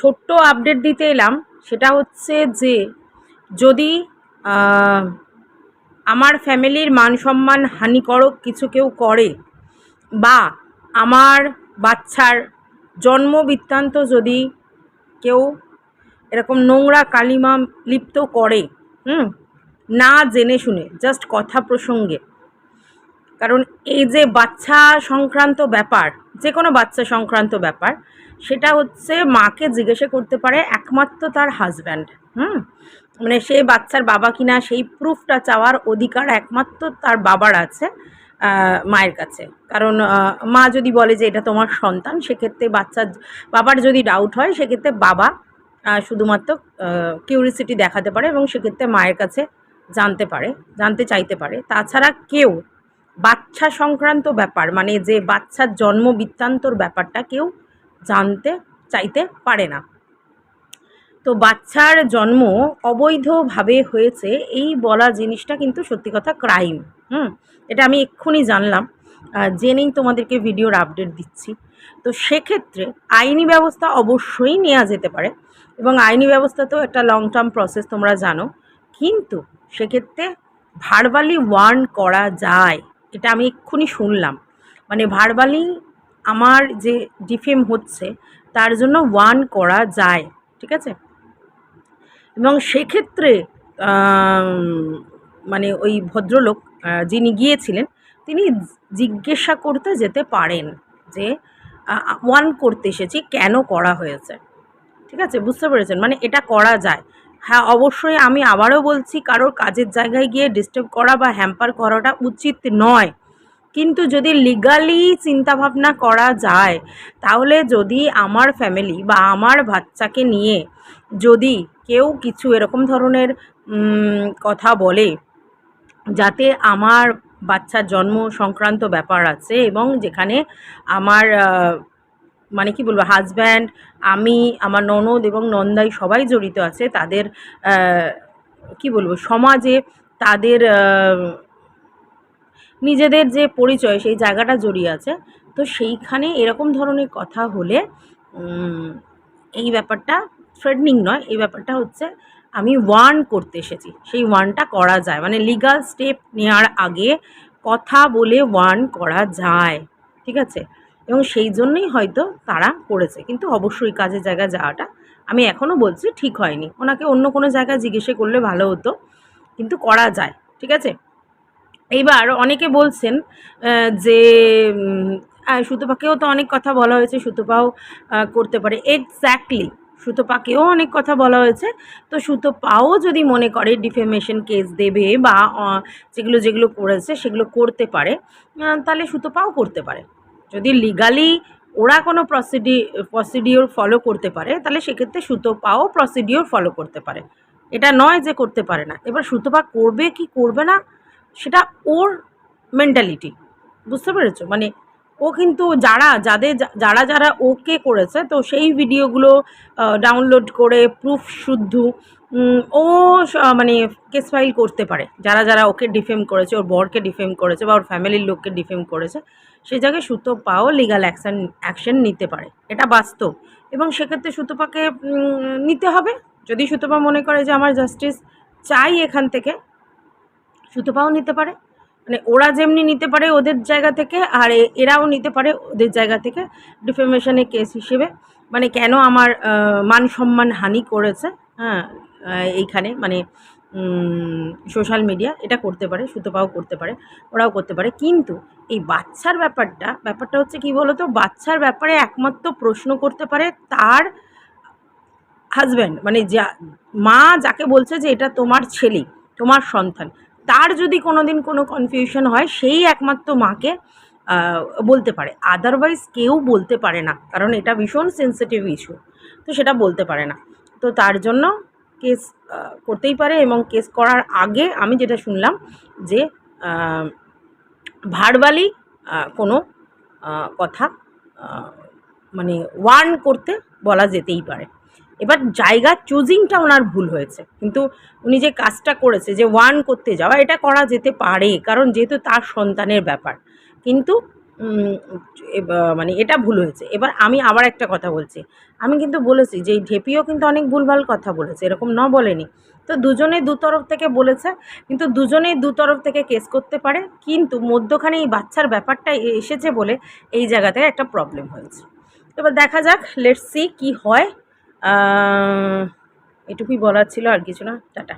ছোট্ট আপডেট দিতে এলাম, সেটা হচ্ছে যে, যদি আমার ফ্যামিলির মান সম্মান হানিকরক কিছু কেউ করে, বা আমার বাচ্চার জন্ম বৃত্তান্ত যদি কেউ এরকম নোংরা কালিমা লিপ্ত করে, হুম, না জেনে শুনে জাস্ট কথা প্রসঙ্গে, কারণ এই যে বাচ্চা সংক্রান্ত ব্যাপার যে কোনো বাচ্চা সংক্রান্ত ব্যাপার সেটা হচ্ছে মাকে জিজ্ঞাসা করতে পারে একমাত্র তার হাজব্যান্ড হুম? মানে সে বাচ্চার বাবা কিনা সেই প্রুফটা চাওয়ার অধিকার একমাত্র তার বাবার আছে মায়ের কাছে। কারণ মা যদি বলে যে এটা তোমার সন্তান, সেক্ষেত্রে বাচ্চার, বাবার যদি ডাউট হয়, সেক্ষেত্রে বাবা শুধুমাত্র কিউরিসিটি দেখাতে পারে এবং সেক্ষেত্রে মায়ের কাছে জানতে পারে, জানতে চাইতে পারে। তাছাড়া কেউ বাচ্চা সংক্রান্ত ব্যাপার মানে যে বাচ্চার জন্ম বৃত্তান্তর ব্যাপারটা কেউ জানতে, চাইতে পারে না। তো বাচ্চার জন্ম অবৈধভাবে হয়েছে, এই বলা জিনিসটা কিন্তু সত্যি কথা ক্রাইম হুম? এটা আমি এক্ষুনি জানলাম জেনেই তোমাদেরকে ভিডিওর আপডেট দিচ্ছি। তো সেক্ষেত্রে আইনি ব্যবস্থা অবশ্যই নেওয়া যেতে পারে এবং আইনি ব্যবস্থা তো একটা লং টার্ম প্রসেস তোমরা জানো। কিন্তু সেক্ষেত্রে ভারবালি ওয়ার্ন করা যায়, এটা আমি এক্ষুনি শুনলাম। মানে ভারবালি আমার যে ডিফেম হচ্ছে, তার জন্য ওয়ান করা যায়, ঠিক আছে? এবং সেক্ষেত্রে মানে ওই ভদ্রলোক যিনি গিয়েছিলেন, তিনি জিজ্ঞাসা করতে যেতে পারেন যে ওয়ান করতে এসেছি, কেন করা হয়েছে? ঠিক আছে? বুঝতে পেরেছেন? মানে এটা করা যায়। হ্যাঁ অবশ্যই আমি আবারও বলছি, কারোর কাজের জায়গায় গিয়ে ডিস্টার্ব করা বা হ্যাম্পার করাটা উচিত নয়। কিন্তু যদি লিগালি চিন্তাভাবনা করা যায়, তাহলে যদি আমার ফ্যামিলি বা আমার বাচ্চাকে নিয়ে যদি কেউ কিছু এরকম ধরনের কথা বলে, যাতে আমার বাচ্চার জন্ম সংক্রান্ত ব্যাপার আছে এবং যেখানে আমার মানে কি বলব হাজব্যান্ড আমি, আমার ননদ এবং নন্দাই সবাই জড়িত আছে, তাদের কি বলব, সমাজে তাদের নিজেদের যে পরিচয়, সেই জায়গাটা জড়িয়ে আছে। তো সেইখানে এরকম ধরনের কথা হলে এই ব্যাপারটা থ্রেডনিং নয়। এই ব্যাপারটা হচ্ছে আমি ওয়ার্ন করতে এসেছি। সেই ওয়ার্নটা করা যায়। মানে লিগাল স্টেপ নেওয়ার আগে কথা বলে ওয়ার্ন করা যায়। ঠিক আছে? এবং সেই জন্যই হয়তো তারা করেছে। কিন্তু অবশ্যই কাজের জায়গায় যাওয়াটা আমি এখনও বলছি ঠিক হয়নি। ওনাকে অন্য কোনো জায়গায় জিজ্ঞেসে করলে ভালো হতো। কিন্তু করা যায়। ঠিক আছে? এইবার অনেকে বলছেন যে সুতোপাকেও তো অনেক কথা বলা হয়েছে, সুতোপাও করতে পারে। এক্স্যাক্টলি সুতোপাকেও অনেক কথা বলা হয়েছে। তো সুতোপাও যদি মনে করে ডিফেমেশন কেস দেবে বা যেগুলো যেগুলো করেছে, সেগুলো করতে পারে তাহলে সুতোপাও করতে পারে। যদি লিগালি ওরা কোনো প্রসিডি প্রসিডিওর ফলো করতে পারে, তাহলে সেক্ষেত্রে সুতোপাও প্রসিডিওর ফলো করতে পারে। এটা নয় যে করতে পারে না। এবার সুতোপা করবে কি করবে না সেটা ওর মেন্টালিটি বুঝতে পেরেছ? মানে ও কিন্তু যারা, যাদের যারা যারা ওকে করেছে, তো সেই ভিডিওগুলো ডাউনলোড করে প্রুফ শুদ্ধ ও মানে কেস ফাইল করতে পারে। যারা যারা ওকে ডিফেম করেছে, ওর বরকে ডিফেম করেছে বা ওর ফ্যামিলির লোককে ডিফেম করেছে সেই জায়গায় সুতোপাও লিগাল অ্যাকশন অ্যাকশন নিতে পারে। এটা বাস্তব। এবং সেক্ষেত্রে সুতোপাকে নিতে হবে। যদি সুতোপা মনে করে যে আমার জাস্টিস চাই এখান থেকে সুতোপাও নিতে পারে। মানে ওরা যেমনি নিতে পারে ওদের জায়গা থেকে, আর এরাও নিতে পারে ওদের জায়গা থেকে ডিফেমেশনের কেস হিসেবে। মানে কেন আমার মান সম্মান হানি করেছে হ্যাঁ এইখানে মানে সোশ্যাল মিডিয়া এটা করতে পারে, সুতোপাও করতে পারে, ওরাও করতে পারে। কিন্তু এই বাচ্চার ব্যাপারটা ব্যাপারটা হচ্ছে কি বলতো, বাচ্চার ব্যাপারে একমাত্র প্রশ্ন করতে পারে তার হাজব্যান্ড মানে যা, মা যাকে বলছে যে এটা তোমার ছেলে, তোমার সন্তান। তার যদি কোনো দিন কোনো কনফিউশন হয়, সেই একমাত্র মাকে বলতে পারে। আদারওয়াইজ কেউ বলতে পারে না, কারণ এটা ভীষণ সেন্সিটিভ ইস্যু তো সেটা বলতে পারে না। তো তার জন্য কেস করতেই পারে এবং কেস করার আগে আমি যেটা শুনলাম যে ভারবালি কোনো কথা মানে ওয়ার্ন করতে বলা যেতেই পারে। এবার জায়গা চুজিংটা ওনার ভুল হয়েছে। কিন্তু উনি যে কাজটা করেছে, যে ওয়ার্ন করতে যাওয়া, এটা করা যেতে পারে, কারণ যেহেতু তার সন্তানের ব্যাপার। কিন্তু মানে এটা ভুল হয়েছে। এবার আমি আবার একটা কথা বলছি। আমি কিন্তু বলেছি যে ঢেপিও কিন্তু অনেক ভুলভাল কথা বলেছে, এরকম ন বলেনি। তো দুজনে দু তরফ থেকে বলেছে, কিন্তু দুজনেই দু তরফ থেকে কেস করতে পারে, কিন্তু মধ্যখানে এই বাচ্চার ব্যাপারটা এসেছে বলে এই জায়গাতে একটা প্রবলেম হয়েছে। এবার দেখা যাক লেটস সি কী হয়। এটুকুই বলার ছিল আর কিছু না। টাটা।